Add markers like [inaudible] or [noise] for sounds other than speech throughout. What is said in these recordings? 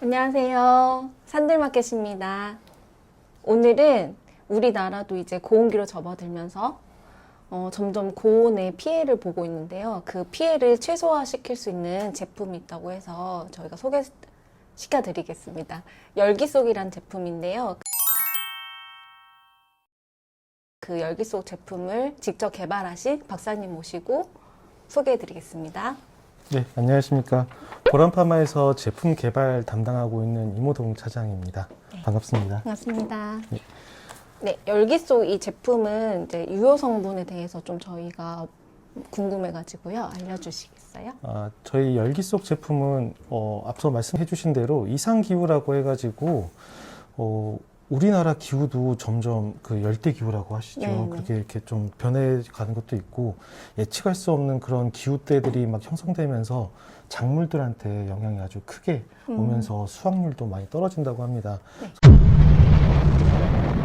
안녕하세요. 산들마켓입니다. 오늘은 우리나라도 이제 고온기로 접어들면서 어, 점점 고온의 피해를 보고 있는데요. 그 피해를 최소화시킬 수 있는 제품이 있다고 해서 저희가 소개시켜 드리겠습니다. 열기속이란 제품인데요. 그 열기속 제품을 직접 개발하신 박사님 모시고 소개해 드리겠습니다. 네, 안녕하십니까. 보람파마에서 제품 개발 담당하고 있는 이모동 차장입니다. 반갑습니다. 반갑습니다. 네. 네, 열기속 이 제품은 이제 유효 성분에 대해서 좀 저희가 궁금해가지고요. 알려주시겠어요? 아, 저희 열기 속 제품은 어, 앞서 말씀해 주신 대로 이상 기후라고 해가지고 어, 우리나라 기후도 점점 그 열대 기후라고 하시죠. 네네. 그렇게 이렇게 좀 변해가는 것도 있고 예측할 수 없는 그런 기후대들이 막 형성되면서 작물들한테 영향이 아주 크게 음. 오면서 수확률도 많이 떨어진다고 합니다. 그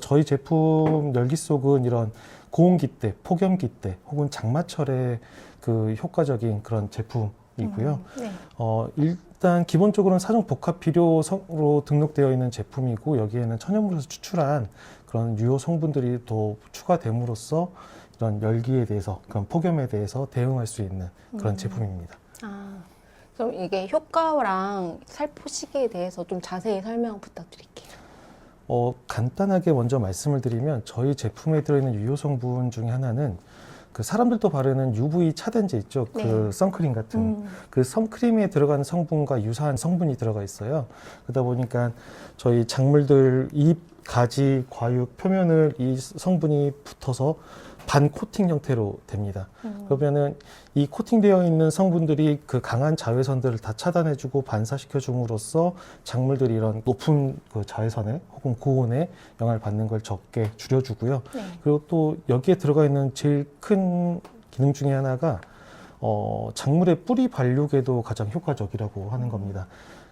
저희 제품 열기 속은 이런 고온기 때, 폭염기 때 혹은 장마철에 그 효과적인 그런 제품이고요. 네. 어, 일단 기본적으로는 사종 복합 비료로 등록되어 있는 제품이고 여기에는 천연물에서 추출한 그런 유효 성분들이 또 추가됨으로써 이런 열기에 대해서 그런 폭염에 대해서 대응할 수 있는 그런 음. 제품입니다. 아, 그럼 이게 효과랑 살포 시기에 대해서 좀 자세히 설명 부탁드릴게요. 어, 간단하게 먼저 말씀을 드리면 저희 제품에 들어있는 유효 성분 중에 하나는 그 사람들도 바르는 UV 차단제 있죠. 그 네. 선크림 같은 음. 그 선크림에 들어가는 성분과 유사한 성분이 들어가 있어요. 그러다 보니까 저희 작물들 잎, 가지, 과육 표면을 이 성분이 붙어서 반 코팅 형태로 됩니다. 음. 그러면은 이 코팅되어 있는 성분들이 그 강한 자외선들을 다 차단해주고 반사시켜 줌으로써 작물들이 이런 높은 그 자외선에 혹은 고온에 영향을 받는 걸 적게 줄여주고요. 네. 그리고 또 여기에 들어가 있는 제일 큰 기능 중에 하나가 어, 작물의 뿌리 발육에도 가장 효과적이라고 하는 겁니다.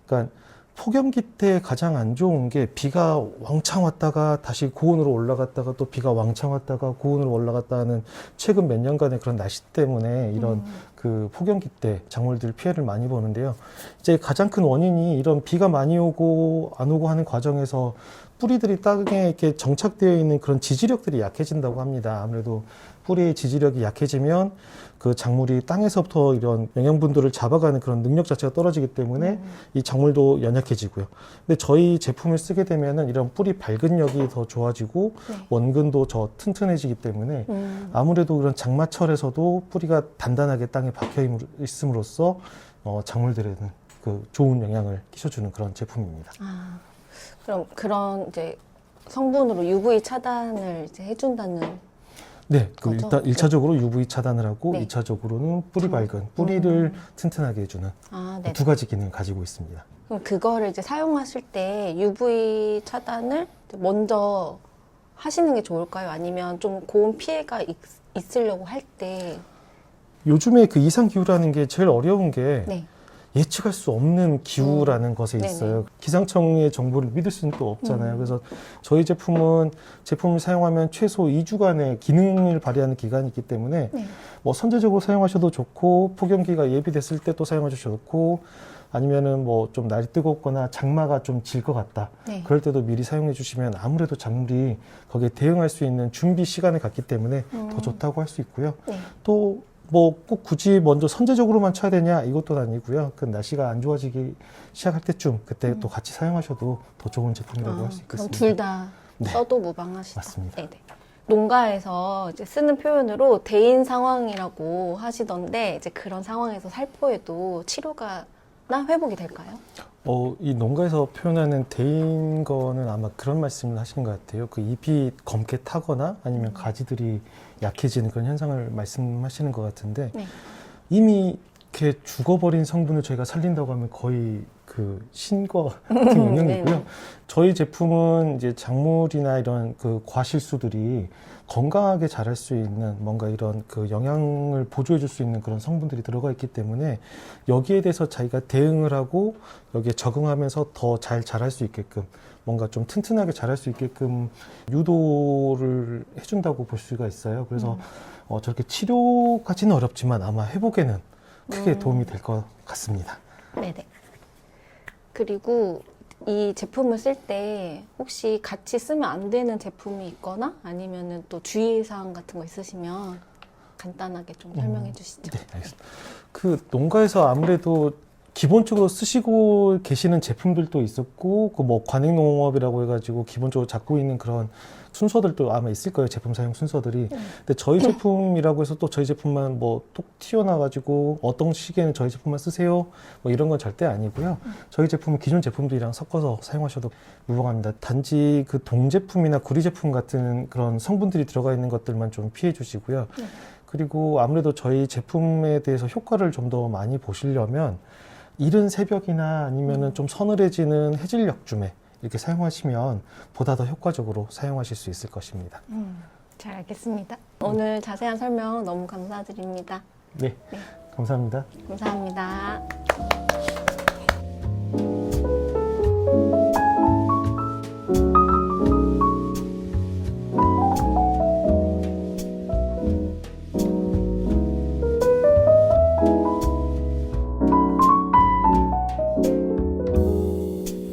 그러니까 폭염기 때 가장 안 좋은 게 비가 왕창 왔다가 다시 고온으로 올라갔다가 또 비가 왕창 왔다가 고온으로 올라갔다 하는 최근 몇 년간의 그런 날씨 때문에 이런 음. 그 폭염기 때 작물들 피해를 많이 보는데요. 이제 가장 큰 원인이 이런 비가 많이 오고 안 오고 하는 과정에서 뿌리들이 땅에 이렇게 정착되어 있는 그런 지지력들이 약해진다고 합니다. 아무래도 뿌리의 지지력이 약해지면 그 작물이 땅에서부터 이런 영양분들을 잡아가는 그런 능력 자체가 떨어지기 때문에 음. 이 작물도 연약해지고요. 근데 저희 제품을 쓰게 되면은 이런 뿌리 발근력이 더 좋아지고 네. 원근도 더 튼튼해지기 때문에 음. 아무래도 그런 장마철에서도 뿌리가 단단하게 땅에 박혀 있음으로써 어, 작물들에는 그 좋은 영향을 끼쳐주는 그런 제품입니다. 아, 그럼 그런 이제 성분으로 UV 차단을 이제 해준다는 네, 그 거죠? 일단 일차적으로 UV 차단을 하고 네. 이차적으로는 뿌리 음. 발근, 뿌리를 음. 튼튼하게 해주는 아, 네. 두 가지 기능을 가지고 있습니다. 그럼 그거를 이제 사용하실 때 UV 차단을 먼저 하시는 게 좋을까요? 아니면 좀 고온 피해가 있, 있으려고 할 때, 요즘에 그 이상 기후라는 게 제일 어려운 게 네. 예측할 수 없는 기후라는 것에 네네. 있어요. 기상청의 정보를 믿을 수는 또 없잖아요. 음. 그래서 저희 제품은 제품을 사용하면 최소 2주간의 기능을 발휘하는 기간이 있기 때문에 네. 뭐 선제적으로 사용하셔도 좋고 폭염기가 예비됐을 때 또 사용하셔도 좋고 아니면은 뭐 좀 날이 뜨겁거나 장마가 좀 질 것 같다. 네. 그럴 때도 미리 사용해 주시면 아무래도 작물이 거기에 대응할 수 있는 준비 시간을 갖기 때문에 더 음. 좋다고 할 수 있고요. 네. 또 뭐 꼭 굳이 먼저 선제적으로만 쳐야 되냐 이것도 아니고요. 그 날씨가 안 좋아지기 시작할 때쯤 그때 또 같이 사용하셔도 더 좋은 제품이라고 아, 할수 그럼 있겠습니다. 둘다 네. 써도 무방하시다. 맞습니다. 네네. 농가에서 이제 쓰는 표현으로 대인 상황이라고 하시던데 이제 그런 상황에서 살포해도 치료가 나 회복이 될까요? 어, 이 농가에서 표현하는 대인 거는 아마 그런 말씀을 하시는 것 같아요. 그 잎이 검게 타거나 아니면 가지들이 약해지는 그런 현상을 말씀하시는 것 같은데 네. 이미 이렇게 죽어버린 성분을 저희가 살린다고 하면 거의 그 신과 같은 [laughs] 영역이고요. 네네. 저희 제품은 이제 작물이나 이런 그 과실수들이 건강하게 자랄 수 있는 뭔가 이런 그 영양을 보조해 줄 수 있는 그런 성분들이 들어가 있기 때문에 여기에 대해서 자기가 대응을 하고 여기에 적응하면서 더 잘 자랄 수 있게끔 뭔가 좀 튼튼하게 자랄 수 있게끔 유도를 해준다고 볼 수가 있어요. 그래서 어, 저렇게 치료까지는 어렵지만 아마 회복에는 크게 음. 도움이 될 것 같습니다. 네네. 그리고 이 제품을 쓸 때 혹시 같이 쓰면 안 되는 제품이 있거나 아니면은 또 주의사항 같은 거 있으시면 간단하게 좀 설명해 주시죠. 네, 알겠습니다. 그 농가에서 아무래도 기본적으로 쓰시고 계시는 제품들도 있었고, 그 뭐 관행농업이라고 해가지고 기본적으로 잡고 있는 그런 순서들도 아마 있을 거예요. 제품 사용 순서들이. 근데 저희 제품이라고 해서 또 저희 제품만 뭐 톡 튀어나가지고 어떤 시기에는 저희 제품만 쓰세요. 뭐 이런 건 절대 아니고요. 저희 제품은 기존 제품들이랑 섞어서 사용하셔도 무방합니다. 단지 그 동제품이나 구리 제품 같은 그런 성분들이 들어가 있는 것들만 좀 피해 주시고요. 그리고 아무래도 저희 제품에 대해서 효과를 좀 더 많이 보시려면 이른 새벽이나 아니면은 좀 서늘해지는 해질녘쯤에 이렇게 사용하시면 보다 더 효과적으로 사용하실 수 있을 것입니다. 음, 잘 알겠습니다. 오늘 자세한 설명 너무 감사드립니다. 네, 감사합니다. 감사합니다.